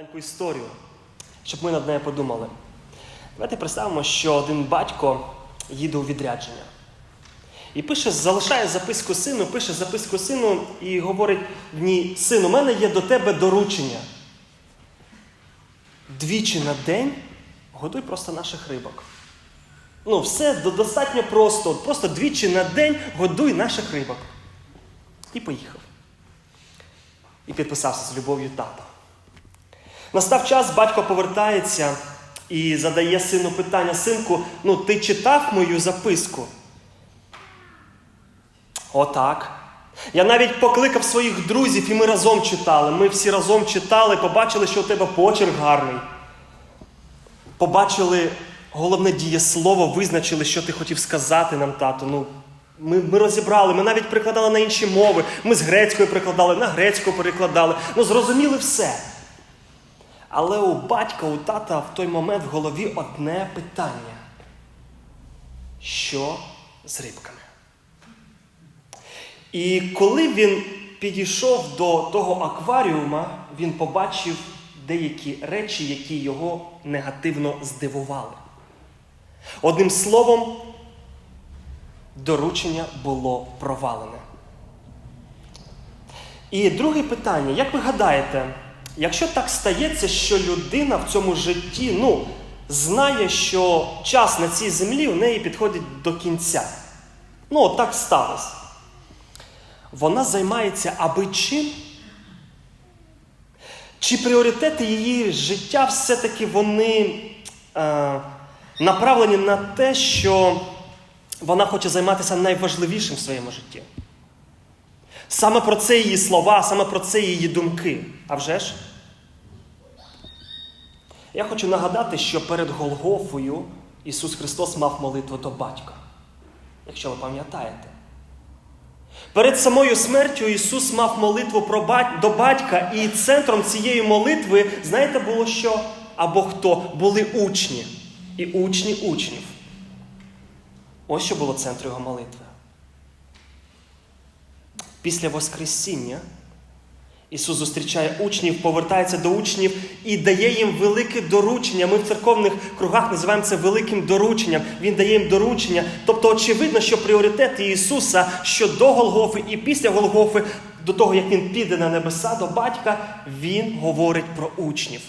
маленьку історію, щоб ми над нею подумали. Давайте представимо, що один батько їде у відрядження. І пише, залишає записку сину, пише записку сину і говорить в ній: син, у мене є до тебе доручення. Двічі на день годуй просто наших рибок. Ну, все достатньо просто. Просто двічі на день годуй наших рибок. І поїхав. І підписався з любов'ю тата. Настав час, батько повертається і задає сину питання: синку, ну ти читав мою записку? Отак. Я навіть покликав своїх друзів, і ми разом читали. Ми всі разом читали, побачили, що у тебе почерк гарний. Побачили головне дієслово, визначили, що ти хотів сказати нам, тату. Ну, ми, ми розібрали, ми навіть перекладали на інші мови. Ми з грецької перекладали, на грецьку перекладали. Ну, зрозуміли все. Але у батька, у тата в той момент в голові одне питання: що з рибками? І коли він підійшов до того акваріума, він побачив деякі речі, які його негативно здивували. Одним словом, доручення було провалене. І друге питання: як ви гадаєте, якщо так стається, що людина в цьому житті ну, знає, що час на цій землі у неї підходить до кінця? Ну, от так сталося. Вона займається аби чим? Чи пріоритети її життя все-таки вони е, направлені на те, що вона хоче займатися найважливішим в своєму житті? Саме про це її слова, саме про це її думки. А вже ж? Я хочу нагадати, що перед Голгофою Ісус Христос мав молитву до батька, якщо ви пам'ятаєте. Перед самою смертю Ісус мав молитву до батька, і центром цієї молитви, знаєте, було що? Або хто? Були учні. І учні учнів. Ось що було центром його молитви. Після Воскресіння Ісус зустрічає учнів, повертається до учнів і дає їм велике доручення. Ми в церковних кругах називаємо це великим дорученням. Він дає їм доручення. Тобто, очевидно, що пріоритети Ісуса, що до Голгофи і після Голгофи, до того, як Він піде на небеса до батька, Він говорить про учнів.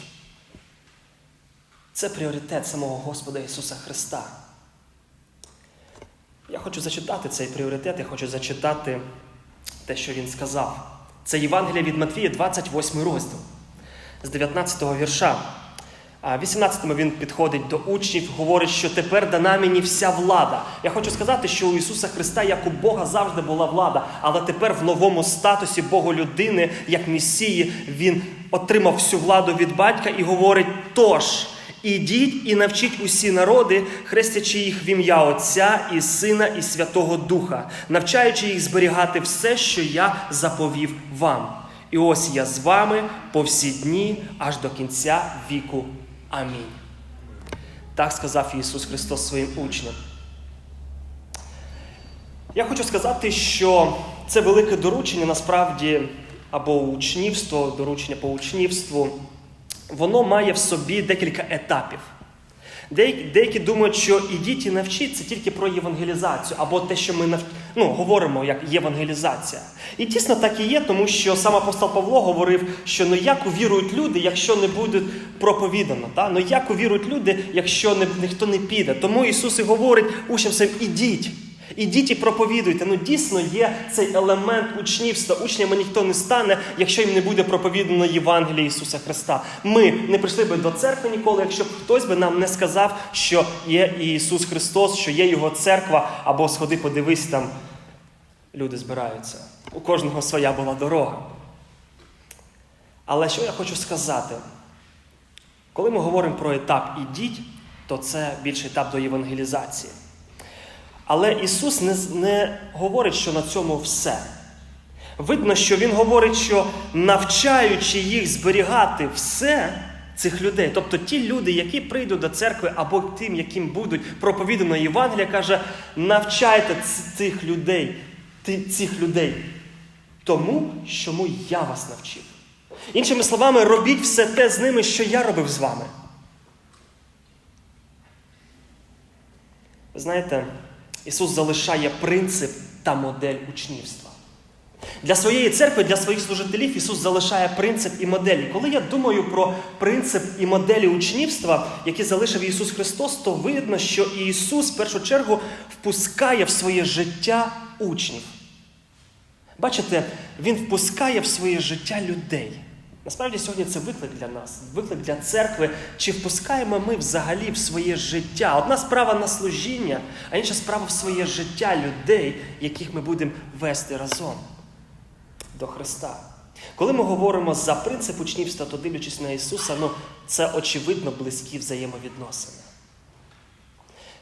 Це пріоритет самого Господа Ісуса Христа. Я хочу зачитати цей пріоритет, я хочу зачитати те, що він сказав. Це Євангелія від Матвія, 28 розділ, з 19 го вірша. А в 18-му він підходить до учнів, говорить, що тепер дана мені вся влада. Я хочу сказати, що у Ісуса Христа, як у Бога, завжди була влада, але тепер в новому статусі Бога людини, як Месії, він отримав всю владу від батька і говорить: тож. Ідіть і навчіть усі народи, хрестячи їх в ім'я Отця і Сина, і Святого Духа, навчаючи їх зберігати все, що я заповів вам. І ось я з вами по всі дні, аж до кінця віку. Амінь. Так сказав Ісус Христос своїм учням. Я хочу сказати, що це велике доручення насправді або учнівство, доручення по учнівству воно має в собі декілька етапів. Деякі, думають, що ідіть і навчіть це тільки про євангелізацію, або те, що ми нав... ну, говоримо як євангелізація. І дійсно так і є, тому що сам апостол Павло говорив, що ну як увірують люди, якщо не буде проповідано. Та? Ну як увірують люди, якщо не, ніхто не піде. Тому Ісус і говорить учням своїм, ідіть. Ідіть і проповідуйте. Ну дійсно є цей елемент учнівства. Учнями ніхто не стане, якщо їм не буде проповідано Євангеліє Ісуса Христа. Ми не прийшли би до церкви ніколи, якщо б хтось би нам не сказав, що є Ісус Христос, що є Його церква, або сходи, подивись там. Люди збираються. У кожного своя була дорога. Але що я хочу сказати? Коли ми говоримо про етап ідіть, то це більше етап до євангелізації. Але Ісус не, не говорить, що на цьому все. Видно, що Він говорить, що навчаючи їх зберігати все цих людей, тобто ті люди, які прийдуть до церкви, або тим, яким будуть проповідано Євангелія, каже, навчайте цих людей, цих людей тому, чому я вас навчив. Іншими словами, робіть все те з ними, що я робив з вами. Знаєте, Ісус залишає принцип та модель учнівства. Для своєї церкви, для своїх служителів Ісус залишає принцип і модель. І коли я думаю про принцип і моделі учнівства, які залишив Ісус Христос, то видно, що Ісус в першу чергу впускає в своє життя учнів. Бачите, Він впускає в своє життя людей. Насправді сьогодні це виклик для нас, виклик для церкви. Чи впускаємо ми взагалі в своє життя? Одна справа на служіння, а інша справа в своє життя людей, яких ми будемо вести разом до Христа. Коли ми говоримо за принцип учнівства, то дивлячись на Ісуса, ну, це очевидно близькі взаємовідносини.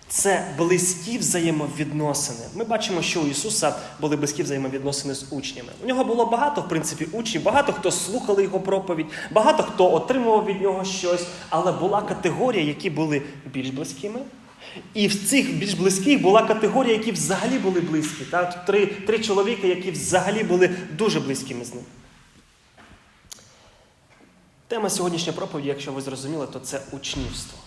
Це близькі взаємовідносини. Ми бачимо, що у Ісуса були близькі взаємовідносини з учнями. У нього було багато, в принципі, учнів, багато хто слухали його проповідь, багато хто отримував від нього щось, але була категорія, які були більш близькими. І в цих більш близьких була категорія, які взагалі були близькі. Так? Три, три чоловіка, які взагалі були дуже близькими з ним. Тема сьогоднішньої проповіді, якщо ви зрозуміли, то це учнівство.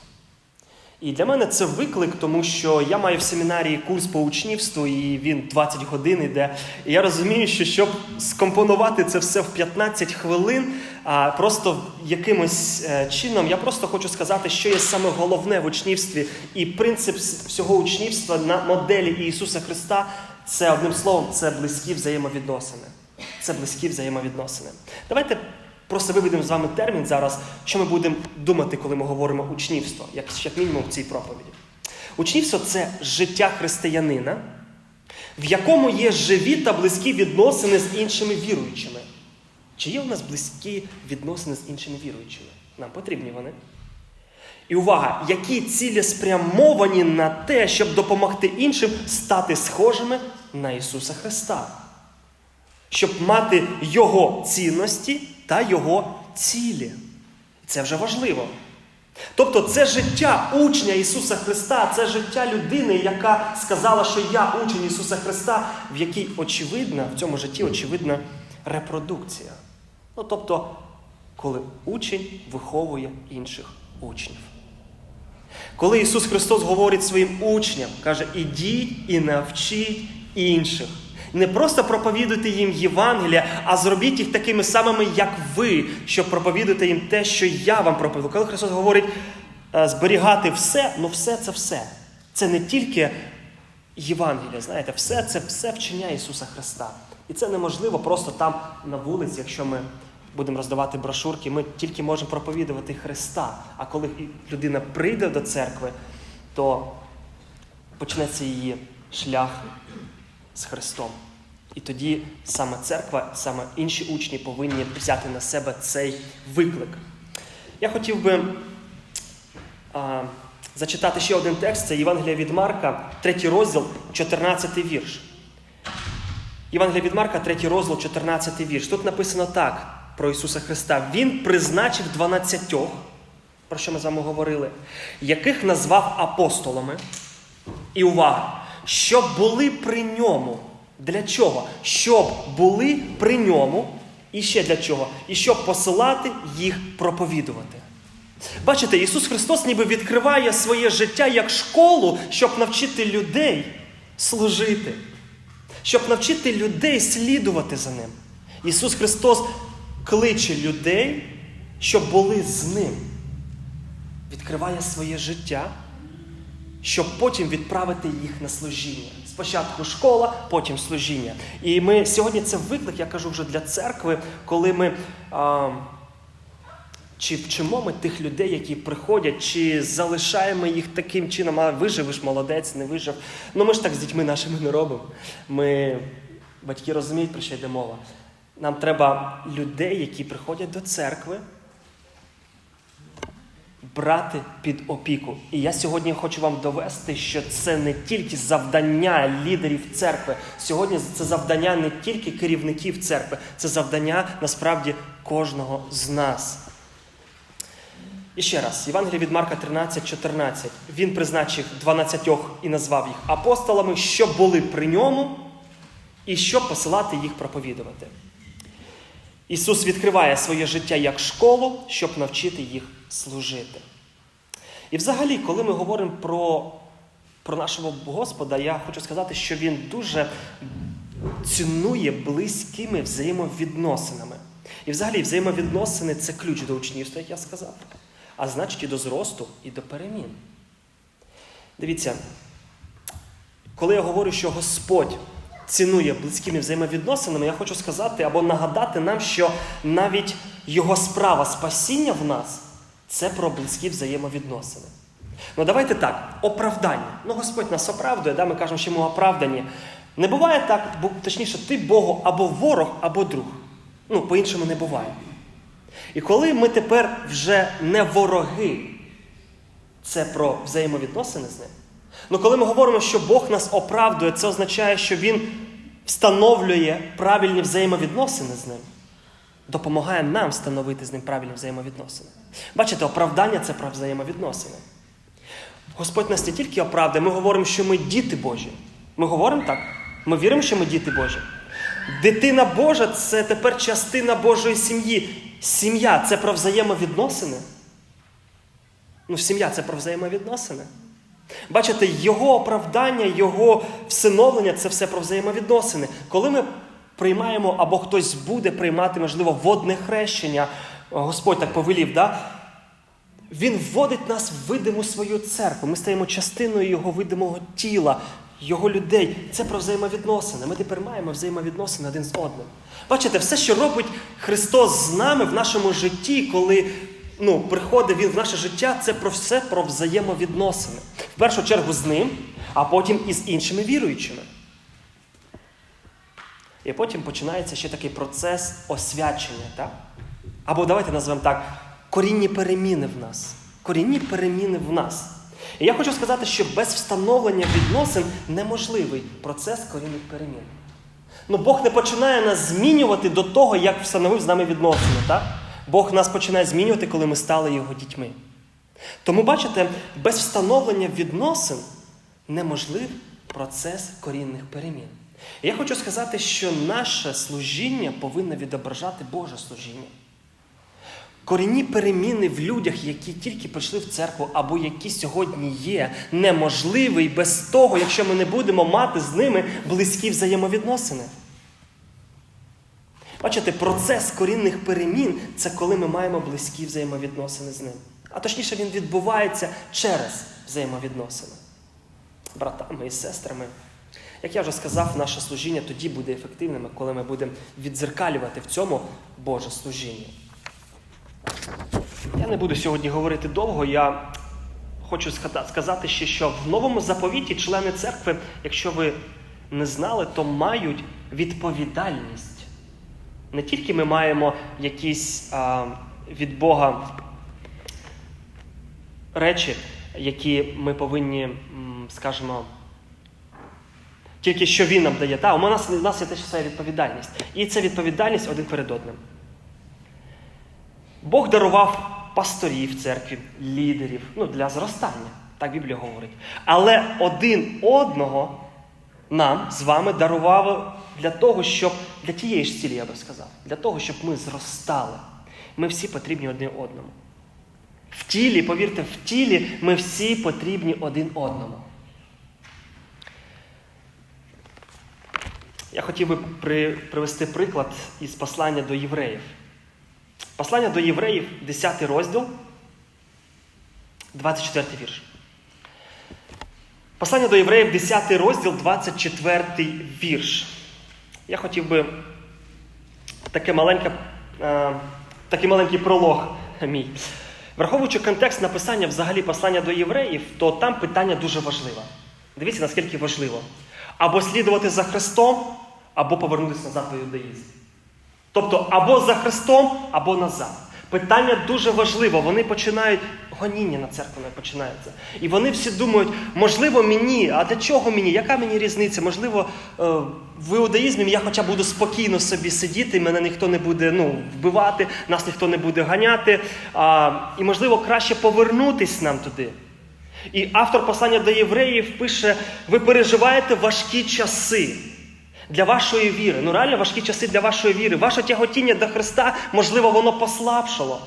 І для мене це виклик, тому що я маю в семінарії курс по учнівству, і він 20 годин іде. І я розумію, що щоб скомпонувати це все в 15 хвилин, а просто якимось е, чином, я просто хочу сказати, що є саме головне в учнівстві. І принцип всього учнівства на моделі Ісуса Христа це одним словом, це близькі взаємовідносини. Це близькі взаємовідносини. Давайте Просто виведемо з вами термін зараз, що ми будемо думати, коли ми говоримо учнівство, як, як мінімум в цій проповіді. Учнівство це життя християнина, в якому є живі та близькі відносини з іншими віруючими. Чи є у нас близькі відносини з іншими віруючими? Нам потрібні вони. І увага, які цілі спрямовані на те, щоб допомогти іншим стати схожими на Ісуса Христа, щоб мати Його цінності та Його цілі. Це вже важливо. Тобто це життя учня Ісуса Христа, це життя людини, яка сказала, що я учень Ісуса Христа, в якій очевидна, в цьому житті очевидна репродукція. Ну, тобто, коли учень виховує інших учнів. Коли Ісус Христос говорить своїм учням, каже, ідіть і навчіть інших. Не просто проповідуйте їм Євангелія, а зробіть їх такими самими, як ви, щоб проповідувати їм те, що я вам проповідую. Коли Христос говорить е, зберігати все, ну все це все. Це не тільки Євангелія, знаєте, все це все вчення Ісуса Христа. І це неможливо просто там на вулиці, якщо ми будемо роздавати брошурки, ми тільки можемо проповідувати Христа. А коли людина прийде до церкви, то почнеться її шлях з Христом. І тоді саме церква, саме інші учні повинні взяти на себе цей виклик. Я хотів би а, зачитати ще один текст, це Євангелія від Марка, третій розділ, 14 вірш. Євангелія від Марка, третій розділ, 14 вірш. Тут написано так про Ісуса Христа. Він призначив дванадцятьох, про що ми з вами говорили, яких назвав апостолами. І увага! Щоб були при ньому. Для чого? Щоб були при ньому. І ще для чого? І щоб посилати їх проповідувати. Бачите, Ісус Христос ніби відкриває своє життя як школу, щоб навчити людей служити, щоб навчити людей слідувати за Ним. Ісус Христос кличе людей, щоб були з Ним. Відкриває своє життя щоб потім відправити їх на служіння. Спочатку школа, потім служіння. І ми сьогодні це виклик, я кажу вже для церкви, коли ми а, чи вчимо ми тих людей, які приходять, чи залишаємо їх таким чином, а виживеш, молодець, не вижив. Ну ми ж так з дітьми нашими не робимо. Ми, батьки розуміють, про що йде мова. Нам треба людей, які приходять до церкви брати під опіку. І я сьогодні хочу вам довести, що це не тільки завдання лідерів церкви. Сьогодні це завдання не тільки керівників церкви, це завдання насправді кожного з нас. І ще раз, Євангелія від Марка 13, 14. Він призначив 12 і назвав їх апостолами, щоб були при ньому, і щоб посилати їх проповідувати. Ісус відкриває своє життя як школу, щоб навчити їх служити. І взагалі, коли ми говоримо про, про нашого Господа, я хочу сказати, що Він дуже цінує близькими взаємовідносинами. І взагалі взаємовідносини це ключ до учнівства, як я сказав, а значить і до зросту, і до перемін. Дивіться, коли я говорю, що Господь цінує близькими взаємовідносинами, я хочу сказати або нагадати нам, що навіть Його справа спасіння в нас це про близькі взаємовідносини. Ну давайте так, оправдання. Ну, Господь нас оправдує, да? ми кажемо, що ми оправдані. Не буває так, бо, точніше, ти Богу або ворог, або друг. Ну, по-іншому не буває. І коли ми тепер вже не вороги, це про взаємовідносини з ним. Ну, коли ми говоримо, що Бог нас оправдує, це означає, що Він встановлює правильні взаємовідносини з ним, допомагає нам встановити з ним правильні взаємовідносини. Бачите, оправдання це про взаємовідносини. Господь нас не тільки оправдує, ми говоримо, що ми діти Божі. Ми говоримо так? Ми віримо, що ми діти Божі. Дитина Божа це тепер частина Божої сім'ї. Сім'я це про взаємовідносини. Ну, сім'я це про взаємовідносини. Бачите, його оправдання, його всиновлення це все про взаємовідносини. Коли ми приймаємо, або хтось буде приймати, можливо, водне хрещення, Господь так повелів, да? Він вводить нас в видиму свою церкву. Ми стаємо частиною його видимого тіла, його людей. Це про взаємовідносини. Ми тепер маємо взаємовідносини один з одним. Бачите, все, що робить Христос з нами в нашому житті, коли ну, приходить Він в наше життя, це про все про взаємовідносини. В першу чергу з ним, а потім і з іншими віруючими. І потім починається ще такий процес освячення. Так? Або давайте назвемо так: корінні переміни в нас. Корінні переміни в нас. І я хочу сказати, що без встановлення відносин неможливий процес корінних перемін. Ну, Бог не починає нас змінювати до того, як встановив з нами відносини. Так? Бог нас починає змінювати, коли ми стали його дітьми. Тому, бачите, без встановлення відносин неможливий процес корінних перемін. Я хочу сказати, що наше служіння повинно відображати Боже служіння. Корінні переміни в людях, які тільки прийшли в церкву, або які сьогодні є, неможливий без того, якщо ми не будемо мати з ними близькі взаємовідносини. Бачите, процес корінних перемін це коли ми маємо близькі взаємовідносини з ним. А точніше, він відбувається через взаємовідносини. Братами і сестрами. Як я вже сказав, наше служіння тоді буде ефективним, коли ми будемо віддзеркалювати в цьому Боже служіння. Я не буду сьогодні говорити довго. Я хочу сказати ще, що в новому заповіті члени церкви, якщо ви не знали, то мають відповідальність. Не тільки ми маємо якісь а, від Бога речі, які ми повинні, скажімо, тільки що Він нам дає. Та, у нас, у нас є теж своя відповідальність. І це відповідальність один перед одним. Бог дарував пасторів церкві, лідерів ну, для зростання, так Біблія говорить. Але один одного нам з вами дарував для того, щоб для тієї ж цілі, я би сказав, для того, щоб ми зростали. Ми всі потрібні один одному. В тілі, повірте, в тілі ми всі потрібні один одному. Я хотів би при, привести приклад із послання до євреїв. Послання до євреїв, 10 розділ, 24 вірш. Послання до євреїв, 10 розділ, 24 вірш. Я хотів би таке маленьке, е, такий маленький пролог мій. Враховуючи контекст написання взагалі послання до євреїв, то там питання дуже важливе. Дивіться, наскільки важливо. Або слідувати за Христом, або повернутися назад в юдаїзм. Тобто або за Христом, або назад. Питання дуже важливо. Вони починають, гоніння на церкву починається. І вони всі думають, можливо, мені, а для чого мені? Яка мені різниця? Можливо, в іудаїзмі я хоча буду спокійно собі сидіти, мене ніхто не буде ну, вбивати, нас ніхто не буде ганяти. А, І, можливо, краще повернутись нам туди. І автор послання до євреїв пише: ви переживаєте важкі часи. Для вашої віри. Ну реально важкі часи для вашої віри. Ваше тяготіння до Христа, можливо, воно послабшало.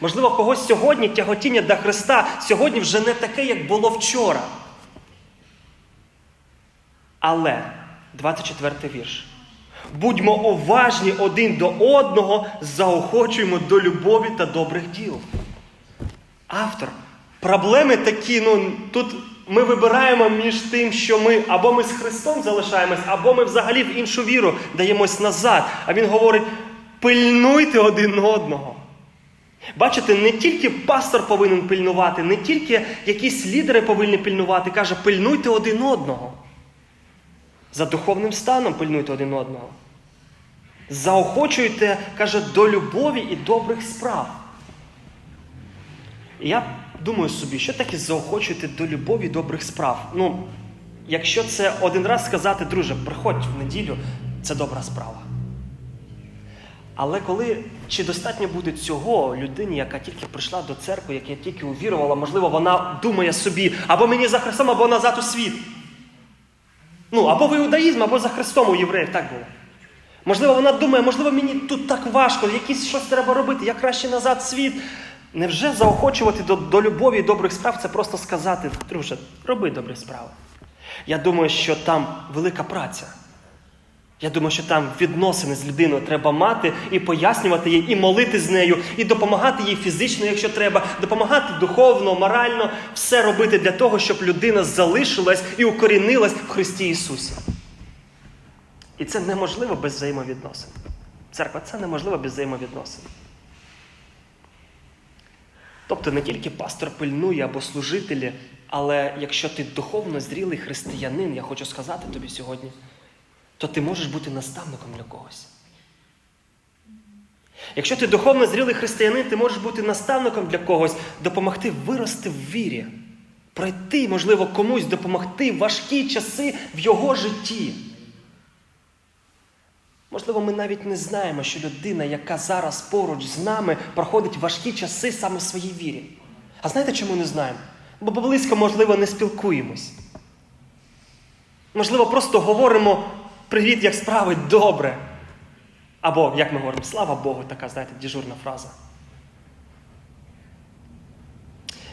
Можливо, когось сьогодні тяготіння до Христа сьогодні вже не таке, як було вчора. Але 24 вірш. Будьмо уважні один до одного, заохочуємо до любові та добрих діл. Автор. Проблеми такі, ну тут ми вибираємо між тим, що ми або ми з Христом залишаємось, або ми взагалі в іншу віру даємось назад. А він говорить: пильнуйте один одного. Бачите, не тільки пастор повинен пильнувати, не тільки якісь лідери повинні пильнувати, каже, пильнуйте один одного. За духовним станом пильнуйте один одного. Заохочуйте, каже, до любові і добрих справ. І я думаю собі, що таке заохочуйте до любові добрих справ? Ну, якщо це один раз сказати, друже, приходь в неділю, це добра справа. Але коли чи достатньо буде цього людині, яка тільки прийшла до церкви, яка тільки увірувала, можливо, вона думає собі, або мені за Христом, або назад у світ. Ну, або в іудаїзм, або за Христом у євреїв так було. Можливо, вона думає, можливо, мені тут так важко, якісь щось треба робити, я краще назад світ. Невже заохочувати до, до любові і добрих справ це просто сказати, друже, роби добрі справи. Я думаю, що там велика праця. Я думаю, що там відносини з людиною треба мати і пояснювати їй, і молити з нею, і допомагати їй фізично, якщо треба, допомагати духовно, морально, все робити для того, щоб людина залишилась і укорінилась в Христі Ісусі. І це неможливо без взаємовідносин. Церква це неможливо без взаємовідносин. Тобто не тільки пастор пильнує або служителі, але якщо ти духовно зрілий християнин, я хочу сказати тобі сьогодні, то ти можеш бути наставником для когось. Якщо ти духовно зрілий християнин, ти можеш бути наставником для когось, допомогти вирости в вірі, пройти, можливо, комусь допомогти важкі часи в його житті. Можливо, ми навіть не знаємо, що людина, яка зараз поруч з нами, проходить важкі часи саме в своїй вірі. А знаєте, чому не знаємо? Бо близько, можливо, не спілкуємось. Можливо, просто говоримо привіт, як справи, добре. Або, як ми говоримо, слава Богу, така, знаєте, дежурна фраза.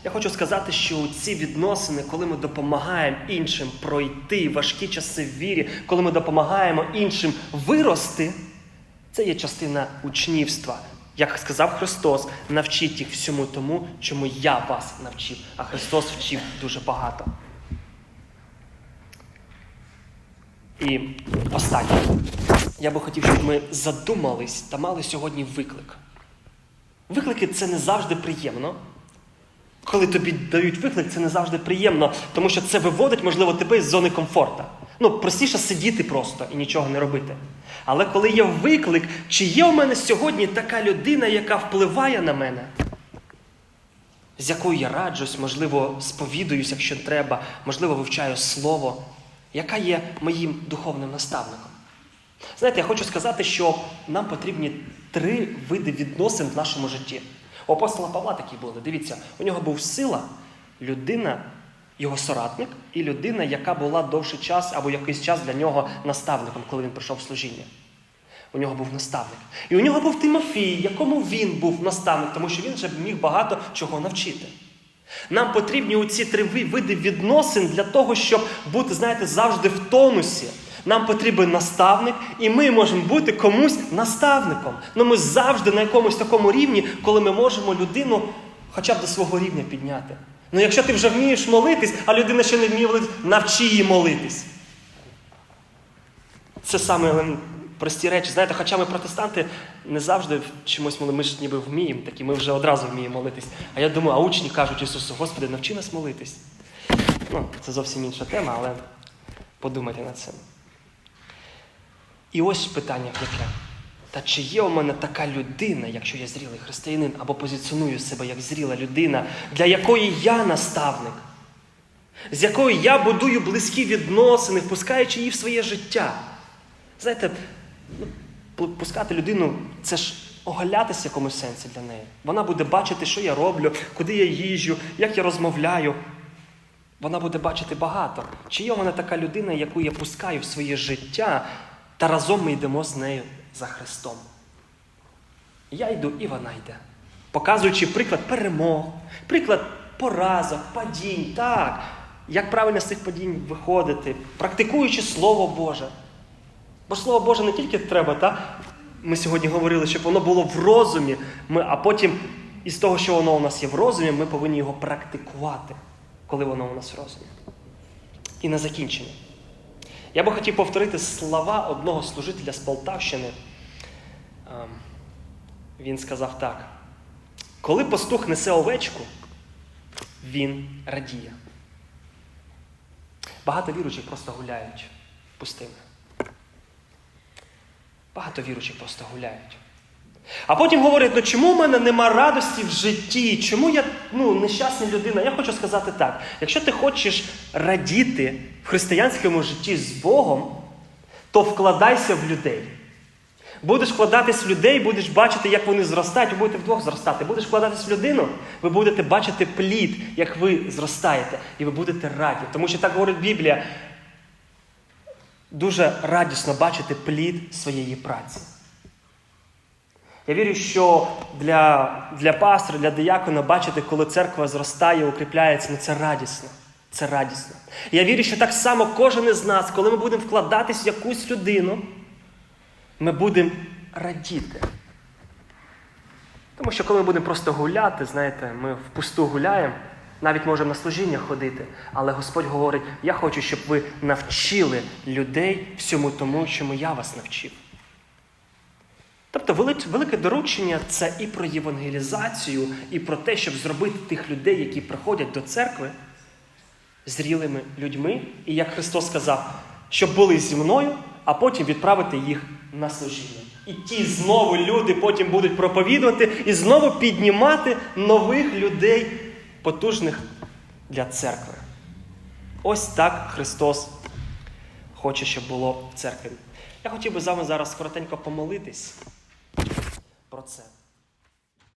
Я хочу сказати, що ці відносини, коли ми допомагаємо іншим пройти важкі часи в вірі, коли ми допомагаємо іншим вирости, це є частина учнівства. Як сказав Христос, навчіть їх всьому тому, чому я вас навчив, а Христос вчив дуже багато. І останнє. Я би хотів, щоб ми задумались та мали сьогодні виклик. Виклики це не завжди приємно. Коли тобі дають виклик, це не завжди приємно, тому що це виводить, можливо, тебе з зони комфорту. Ну, простіше сидіти просто і нічого не робити. Але коли є виклик, чи є у мене сьогодні така людина, яка впливає на мене, з якою я раджусь, можливо, сповідуюсь, якщо треба, можливо, вивчаю слово, яка є моїм духовним наставником? Знаєте, я хочу сказати, що нам потрібні три види відносин в нашому житті. У апостола Павла такі були. Дивіться, у нього був сила, людина, його соратник, і людина, яка була довший час або якийсь час для нього наставником, коли він прийшов в служіння. У нього був наставник. І у нього був Тимофій, якому він був наставник, тому що він вже міг багато чого навчити. Нам потрібні оці три види відносин для того, щоб бути, знаєте, завжди в тонусі. Нам потрібен наставник, і ми можемо бути комусь наставником. Ну ми завжди на якомусь такому рівні, коли ми можемо людину хоча б до свого рівня підняти. Ну якщо ти вже вмієш молитись, а людина ще не вміє молитись, навчи її молитись. Це саме прості речі. Знаєте, хоча ми протестанти не завжди чимось молимо, ми ж ніби вміємо, такі, ми вже одразу вміємо молитись. А я думаю, а учні кажуть Ісусу, Господи, навчи нас молитись. Ну, це зовсім інша тема, але подумайте над цим. І ось питання яке. Та чи є у мене така людина, якщо я зрілий християнин, або позиціоную себе як зріла людина, для якої я наставник, з якою я будую близькі відносини, впускаючи її в своє життя? Знаєте, ну, пускати людину це ж оголятися в якомусь сенсі для неї. Вона буде бачити, що я роблю, куди я їжджу, як я розмовляю. Вона буде бачити багато. Чи є у мене така людина, яку я пускаю в своє життя, Та разом ми йдемо з нею за Христом. Я йду, і вона йде. Показуючи приклад перемог, приклад поразок, падінь, так, як правильно з цих падінь виходити, практикуючи Слово Боже. Бо Слово Боже не тільки треба, так? Ми сьогодні говорили, щоб воно було в розумі, ми, а потім із того, що воно у нас є в розумі, ми повинні його практикувати, коли воно у нас в розумі. І на закінчення. Я би хотів повторити слова одного служителя з Полтавщини. Ем, Він сказав так: коли пастух несе овечку, він радіє. Багато віруючих просто гуляють пустими. Багато віруючих просто гуляють. А потім говорять, ну чому в мене нема радості в житті? Чому я ну, нещасна людина? Я хочу сказати так: якщо ти хочеш радіти в християнському житті з Богом, то вкладайся в людей. Будеш вкладатись в людей, будеш бачити, як вони зростають, ви будете вдвох зростати. Будеш вкладатись в людину, ви будете бачити плід, як ви зростаєте, і ви будете раді. Тому що так говорить Біблія. Дуже радісно бачити плід своєї праці. Я вірю, що для, для пастора, для диякона бачити, коли церква зростає, укріпляється, ну це радісно. Це радісно. Я вірю, що так само кожен із нас, коли ми будемо вкладатись в якусь людину, ми будемо радіти. Тому що коли ми будемо просто гуляти, знаєте, ми впусту гуляємо, навіть можемо на служіння ходити, але Господь говорить: я хочу, щоб ви навчили людей всьому тому, чому я вас навчив. Тобто велике доручення це і про євангелізацію, і про те, щоб зробити тих людей, які приходять до церкви, зрілими людьми, і як Христос сказав, щоб були зі мною, а потім відправити їх на служіння. І ті знову люди потім будуть проповідувати і знову піднімати нових людей, потужних для церкви. Ось так Христос хоче, щоб було в церкві. Я хотів би з вами зараз коротенько помолитись про це.